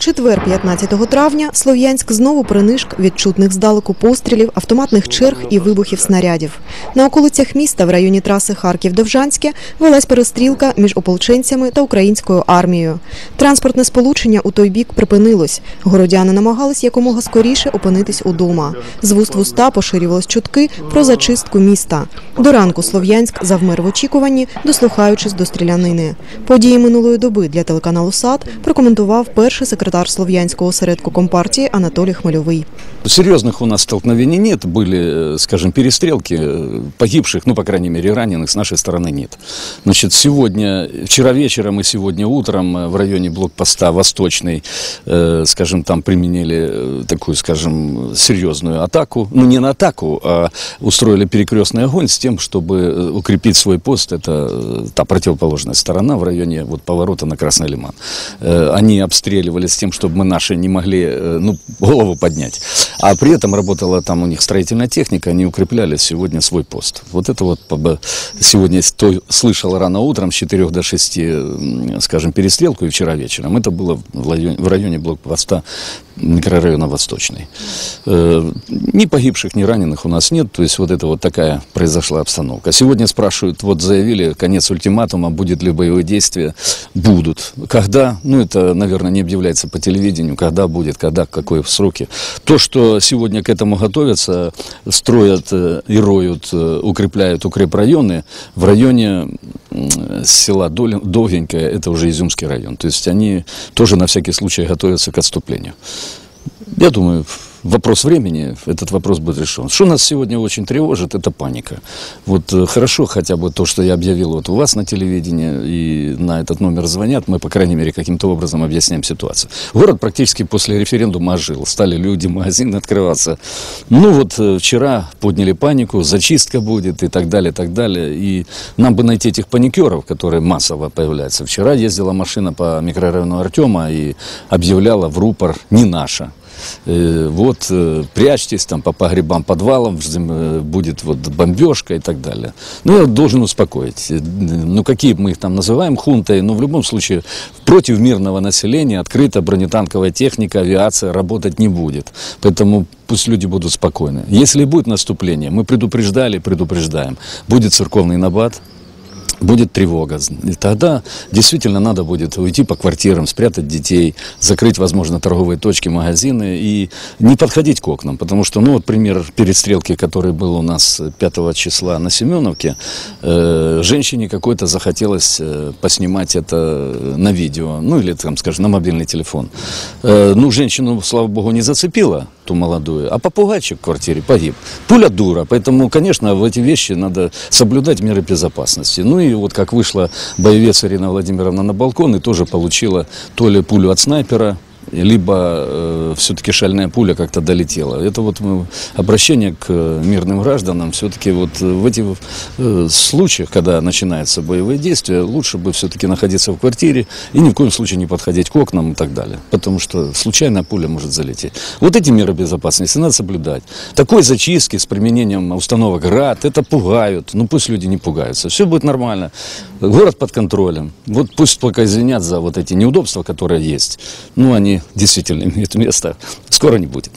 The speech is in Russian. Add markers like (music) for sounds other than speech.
четвер, 15 травня, Слов'янськ знову принишк від чутних здалеку пострілів, автоматних черг і вибухів снарядів. На околицях міста в районі траси Харків-Довжанське велась перестрілка між ополченцями та українською армією. Транспортне сполучення у той бік припинилось. Городяни намагались якомога скоріше опинитись удома. З вуст в уста поширювались чутки про зачистку міста. До ранку Слов'янськ завмер в очікуванні, дослухаючись до стрілянини. Події минулої доби для телеканалу САД прокоментував перший секретар Слов'янського осередку Компартії Анатолій Хмельовий. Серьезных у нас столкновений нет. Были, э, скажем, перестрелки. э, Погибших, ну, по крайней мере, раненых с нашей стороны нет. Значит, сегодня, вчера вечером и сегодня утром э, в районе блокпоста Восточный, э, скажем, там применили э, такую, скажем, серьезную атаку. Ну, не на атаку, а устроили перекрестный огонь с тем, чтобы э, укрепить свой пост. Это э, та противоположная сторона в районе вот поворота на Красный Лиман. Э, Они обстреливали с тем, чтобы мы наши не могли, э, ну, голову поднять. А при этом работала там у них строительная техника, они укрепляли сегодня свой пост. Вот это вот сегодня то слышал рано утром с 4 до 6, м, скажем, перестрелку и вчера вечером. Это было в районе, в районе блокпоста микрорайона Восточный. Э, Ни погибших, ни раненых у нас нет. То есть вот это вот такая произошла обстановка. Сегодня спрашивают, вот заявили, конец ультиматума, будет ли боевые действия. Будут. Когда? Ну, это, наверное, не объявляется по телевидению. Когда будет, когда, какой сроки. То, что сегодня к этому готовятся, строят э, и роют, э, укрепляют укрепрайоны в районе села Довгенькое, это уже Изюмский район. То есть они тоже на всякий случай готовятся к отступлению. Я думаю, вопрос времени, этот вопрос будет решен. Что нас сегодня очень тревожит, это паника. Вот э, хорошо хотя бы то, что я объявил вот у вас на телевидении, и на этот номер звонят, мы, по крайней мере, каким-то образом объясняем ситуацию. Город практически после референдума ожил, стали люди, магазины открываться. Ну вот э, вчера подняли панику, зачистка будет и так далее, и так далее. И нам бы найти этих паникеров, которые массово появляются. Вчера ездила машина по микрорайону Артема и объявляла в рупор «не наша». Э, вот э, прячьтесь там по погребам, подвалам, э, будет вот бомбежка и так далее. Ну, я должен успокоить. Ну, какие мы их там называем хунтой, но в любом случае против мирного населения открыто бронетанковая техника, авиация работать не будет. Поэтому пусть люди будут спокойны. Если будет наступление, мы предупреждали, предупреждаем. Будет церковный набат, будет тревога. И тогда действительно надо будет уйти по квартирам, спрятать детей, закрыть, возможно, торговые точки, магазины и не подходить к окнам. Потому что, ну вот пример перестрелки, который был у нас 5 числа на Семеновке, э, женщине какой-то захотелось э, поснимать это на видео, ну или там, скажем, на мобильный телефон. Э, ну, женщину, слава богу, не зацепила, ту молодую, а попугайчик в квартире погиб. Пуля дура, поэтому, конечно, в эти вещи надо соблюдать меры безопасности. Ну и вот как вышла боевец Ирина Владимировна на балкон и тоже получила то ли пулю от снайпера, либо э, все-таки шальная пуля как-то долетела. Это вот обращение к э, мирным гражданам. Все-таки вот э, в этих э, случаях, когда начинаются боевые действия, лучше бы все-таки находиться в квартире и ни в коем случае не подходить к окнам и так далее. Потому что случайная пуля может залететь. Вот эти меры безопасности надо соблюдать. Такой зачистки с применением установок ГРАД, это пугают. Ну пусть люди не пугаются. Все будет нормально. Город под контролем. Вот пусть пока извинят за вот эти неудобства, которые есть. Ну, они действительно (laughs) имеют место. Скоро не будет.